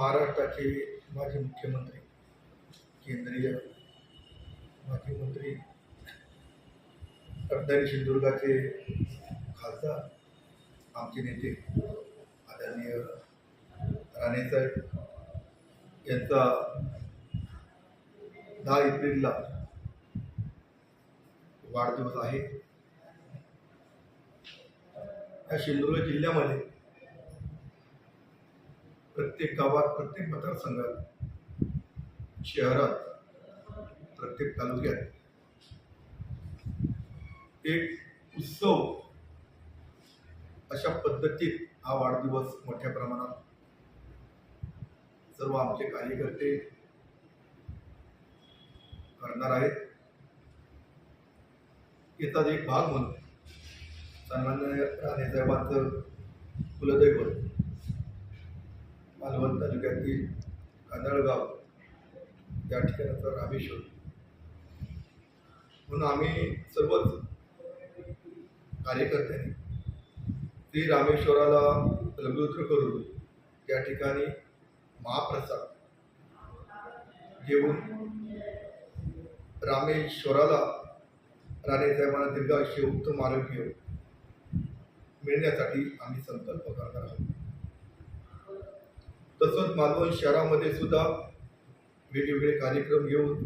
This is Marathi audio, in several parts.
महाराष्ट्राचे माजी मुख्यमंत्री केंद्रीय माजी मंत्री रत्नागिरी सिंधुदुर्गाचे खासदार आमचे नेते आदरणीय राणेसाहेब यांचा दहा एप्रिलला वाढदिवस आहे. या सिंधुदुर्ग जिल्ह्यामध्ये प्रत्येक गावात प्रत्येक मतदारसंघात शहरात प्रत्येक तालुक्यात एक उत्सव अशा पद्धतीत हा वाढदिवस मोठ्या प्रमाणात सर्व आमचे कार्यकर्ते करणार आहेत. याचाच एक भाग म्हणून सन्मान्य राणेसाहेबांचं कुलदैवत मालवण तालुक्यातील कांदळगाव त्या ठिकाणाचा रामेश्वर. म्हणून आम्ही सर्वच कार्यकर्त्यांनी श्री रामेश्वराला लघुत्र करून त्या ठिकाणी महाप्रसाद घेऊन रामेश्वराला राणेसाहेबांना दीर्घायुष्य उत्तम आरोग्य मिळण्यासाठी आम्ही संकल्प तसंच मालवण शहरामध्ये सुद्धा वेगवेगळे कार्यक्रम घेऊन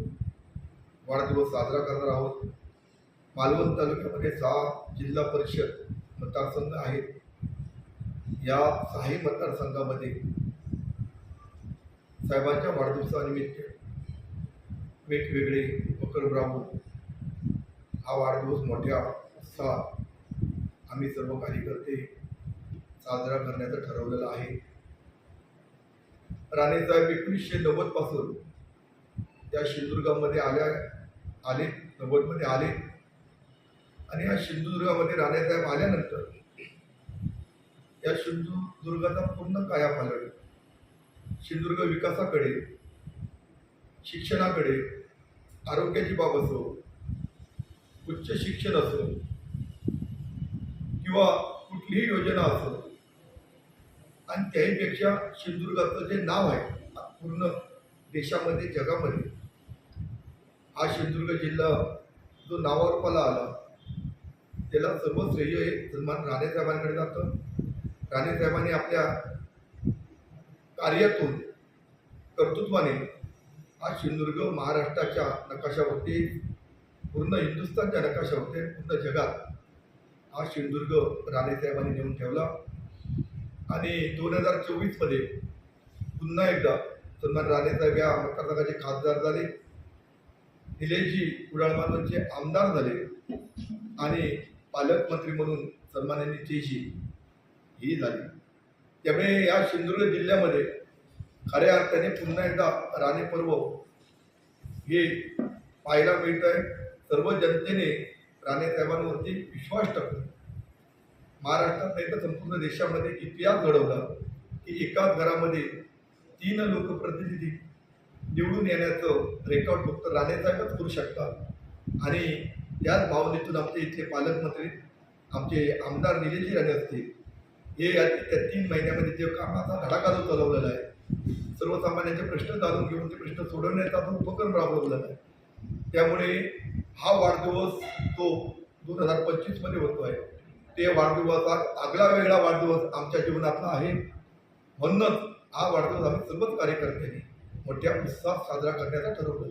वाढदिवस साजरा करणार आहोत. मालवण तालुक्यामध्ये सहा जिल्हा परिषद मतदारसंघ आहेत. या सहाही मतदारसंघामध्ये साहेबांच्या वाढदिवसानिमित्त वेगवेगळे उपक्रम राबवून हा वाढदिवस मोठ्या उत्साहात आम्ही सर्व कार्यकर्ते साजरा करण्याचं ठरवलेलं आहे. राणेसाहेब एकोणीसशे नव्वदपासून त्या सिंधुदुर्गामध्ये आल्या आले नव्वदमध्ये आले. आणि या सिंधुदुर्गामध्ये राणेसाहेब आल्यानंतर या सिंधुदुर्गाचा पूर्ण कायापालट सिंधुदुर्ग विकासाकडे शिक्षणाकडे आरोग्याची बाब असो उच्च शिक्षण असो किंवा कुठलीही योजना असो आणि त्याहीपेक्षा सिंधुदुर्गाचं जे नाव आहे पूर्ण देशामध्ये जगामध्ये हा सिंधुदुर्ग जिल्हा जो नावारूपाला आला त्याला सर्व श्रेय हे सन्मान राणेसाहेबांकडे जातं. राणेसाहेबांनी आपल्या कार्यातून कर्तृत्वाने हा सिंधुदुर्ग महाराष्ट्राच्या नकाशावरती पूर्ण हिंदुस्थानच्या नकाशावरती पूर्ण जगात हा सिंधुदुर्ग राणेसाहेबांनी नेऊन ठेवला. आणि दोन हजार चोवीसमध्ये पुन्हा एकदा सन्मान राणेसाहेब या मतदारसंघाचे खासदार झाले. निलेशजी कुडाळमालवणचे आमदार झाले. आणि पालकमंत्री म्हणून सन्माननीय चेशी ही झाली. त्यामुळे या सिंधुदुर्ग जिल्ह्यामध्ये खऱ्या अर्थाने पुन्हा एकदा राणे पर्व हे पाहायला मिळत आहे सर्व जनतेने राणेसाहेबांवरती विश्वास टाकतो महाराष्ट्रात नाही तर संपूर्ण देशामध्ये इतिहास घडवला की एकाच घरामध्ये तीन लोकप्रतिनिधी निवडून येण्याचं रेकॉर्ड फक्त राणेसाहेबच करू शकतात. आणि याच भावनेतून आमचे इथले पालकमंत्री आमचे आमदार निलेशजी राणे असतील हे या त्या तीन महिन्यामध्ये जे कामाचा धडाका जो चालवलेला आहे सर्वसामान्यांचे प्रश्न जाणून घेऊन ते प्रश्न सोडवण्याचा जो उपक्रम राबवलेला आहे. त्यामुळे हा वाढदिवस तो दोन हजार पंचवीसमध्ये होतो आहे. ते वाढदिवसात आगळा वेगळा वाढदिवस आमच्या जीवनातला आहे. म्हणूनच हा वाढदिवस आम्ही सर्वच कार्यकर्त्यांनी मोठ्या उत्साहात साजरा करण्याचा ठरवलं